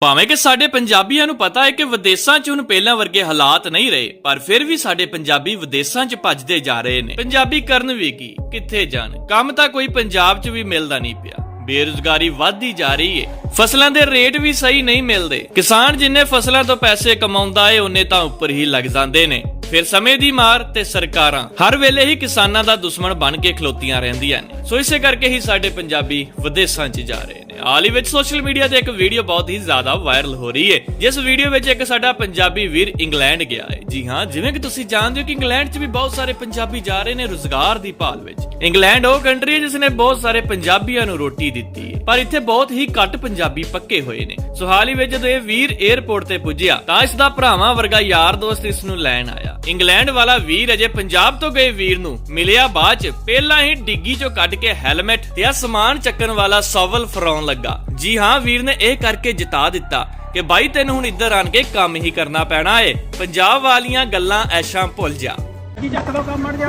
ਭਾਵੇਂ ਕਿ ਸਾਡੇ ਪੰਜਾਬੀਆਂ ਨੂੰ ਪਤਾ ਹੈ ਕਿ ਵਿਦੇਸ਼ਾਂ 'ਚ ਹੁਣ ਪਹਿਲਾਂ ਵਰਗੇ ਹਾਲਾਤ ਨਹੀਂ ਰਹੇ, ਪਰ ਫਿਰ ਵੀ ਸਾਡੇ ਪੰਜਾਬੀ ਵਿਦੇਸ਼ਾਂ 'ਚ ਭੱਜਦੇ ਜਾ ਰਹੇ ਨੇ। ਪੰਜਾਬੀ ਕਰਨ ਵੀ ਕੀ, ਕਿੱਥੇ ਜਾਣ? ਕੰਮ ਤਾਂ ਕੋਈ ਪੰਜਾਬ 'ਚ ਵੀ ਮਿਲਦਾ ਨਹੀਂ ਪਿਆ। ਬੇਰੁਜ਼ਗਾਰੀ ਵੱਧਦੀ ਜਾ ਰਹੀ ਹੈ ਫਸਲਾਂ ਦੇ ਰੇਟ ਵੀ ਸਹੀ ਨਹੀਂ ਮਿਲਦੇ। ਕਿਸਾਨ ਜਿੰਨੇ ਫਸਲਾਂ ਤੋਂ ਪੈਸੇ ਕਮਾਉਂਦਾ ਏ, ਉਹਨੇ ਤਾਂ ਉੱਪਰ ਹੀ ਲੱਗ ਜਾਂਦੇ ਨੇ। ਫਿਰ ਸਮੇਂ ਦੀ ਮਾਰ ਤੇ ਸਰਕਾਰਾਂ। ਹਰ ਵੇਲੇ ਹੀ ਕਿਸਾਨਾਂ ਦਾ ਦੁਸ਼ਮਣ ਬਣ ਕੇ ਖਲੋਤੀਆਂ ਰਹਿੰਦੀਆਂ ਨੇ। ਸੋ ਇਸੇ ਕਰਕੇ ਹੀ ਸਾਡੇ ਪੰਜਾਬੀ ਵਿਦੇਸ਼ਾਂ 'ਚ ਜਾ ਰਹੇ ਨੇ। ਹਾਲ ਹੀ ਵਿੱਚ ਸੋਸ਼ਲ ਮੀਡੀਆ ਤੇ ਇੱਕ ਵੀਡੀਓ ਬਹੁਤ ਹੀ ਜ਼ਿਆਦਾ ਵਾਇਰਲ ਹੋ ਰਹੀ ਹੈ ਜਿਸ ਵੀਡੀਓ ਵਿੱਚ ਇੱਕ ਸਾਡਾ ਪੰਜਾਬੀ ਵੀਰ ਇੰਗਲੈਂਡ ਗਿਆ ਹੈ ਜੀ ਹਾਂ, ਜਿਵੇਂ ਕਿ ਤੁਸੀਂ ਜਾਣਦੇ ਹੋ ਕਿ ਇੰਗਲੈਂਡ 'ਚ ਵੀ ਬਹੁਤ ਸਾਰੇ ਪੰਜਾਬੀ ਜਾ ਰਹੇ ਨੇ ਰੁਜ਼ਗਾਰ ਦੀ ਭਾਲ ਵਿੱਚ। ਇੰਗਲੈਂਡ ਉਹ ਕੰਟਰੀ ਹੈ ਜਿਸ ਨੇ ਬਹੁਤ ਸਾਰੇ ਪੰਜਾਬੀਆਂ ਨੂੰ ਰੋਟੀ ਦਿੱਤੀ ਹੈ ਪਰ ਇੱਥੇ ਬਹੁਤ ਹੀ ਘੱਟ ਪੰਜਾਬੀ ਪੱਕੇ ਹੋਏ ਨੇ। ਸੋ ਹਾਲ ਹੀ ਵਿੱਚ ਜਦੋਂ ਇਹ ਵੀਰ 에ਅਰਪੋਰਟ ਤੇ ਪੁੱਜਿਆ, ਤਾਂ ਇਸ ਦਾ ਭਰਾਵਾਂ ਵਰਗਾ ਯਾਰ ਦੋਸਤ ਇਸ ਨੂੰ ਲੈਣ ਆਇਆ। ਇੰਗਲੈਂਡ ਵਾਲਾ ਵੀਰ ਅਜੇ ਪੰਜਾਬ ਤੋਂ ਗਏ ਵੀਰ ਨੂੰ ਮਿਲਿਆ ਬਾਅਦ ਚ ਪਹਿਲਾਂ ਹੀ ਡਿੱਗੀ ਚੋਂ ਕੱਢ ਕੇ ਹੈਲਮਟ ਤੇ ਆ ਸਮਾਨ ਚੱਕਣ ਵਾਲਾ ਸੋਵਲ ਫਰਾਉਣ ਲੱਗਾ। ਜੀ ਹਾਂ ਵੀਰ ਨੇ ਇਹ ਕਰਕੇ ਜਿਤਾ ਦਿੱਤਾ ਕਿ ਬਾਈ ਤੈਨੂੰ ਹੁਣ ਇੱਧਰ ਆਣ ਕੇ ਕੰਮ ਹੀ ਕਰਨਾ ਪੈਣਾ ਏ। ਪੰਜਾਬ ਵਾਲੀਆਂ ਗੱਲਾਂ ਐਸ਼ਾਂ ਭੁੱਲ ਜਾ। ਕੀ ਚੱਕ ਦੋ ਕੰਮ ਮੜ ਜਾ।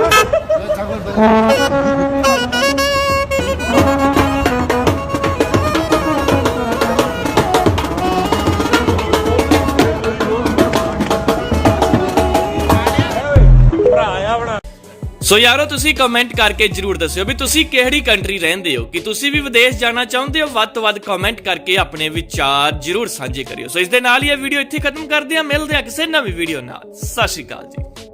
ਸੋ ਯਾਰੋ, ਤੁਸੀਂ ਕਮੈਂਟ ਕਰਕੇ ਜਰੂਰ ਦੱਸਿਓ ਵੀ ਤੁਸੀਂ ਕਿਹੜੀ ਕੰਟਰੀ ਰਹਿੰਦੇ ਹੋ? ਕਿ ਤੁਸੀਂ ਵੀ ਵਿਦੇਸ਼ ਜਾਣਾ ਚਾਹੁੰਦੇ ਹੋ? ਵੱਧ ਤੋਂ ਵੱਧ ਕਮੈਂਟ ਕਰਕੇ ਆਪਣੇ ਵਿਚਾਰ ਜਰੂਰ ਸਾਂਝੇ ਕਰਿਓ। ਸੋ ਇਸ ਦੇ ਨਾਲ ਹੀ ਇਹ ਵੀਡੀਓ ਇੱਥੇ ਖਤਮ ਕਰਦੇ ਹਾਂ। ਮਿਲਦੇ ਹਾਂ ਕਿਸੇ ਨਵੀਂ ਵੀਡੀਓ ਨਾਲ। ਸਤਿ ਸ਼੍ਰੀ ਅਕਾਲ ਜੀ।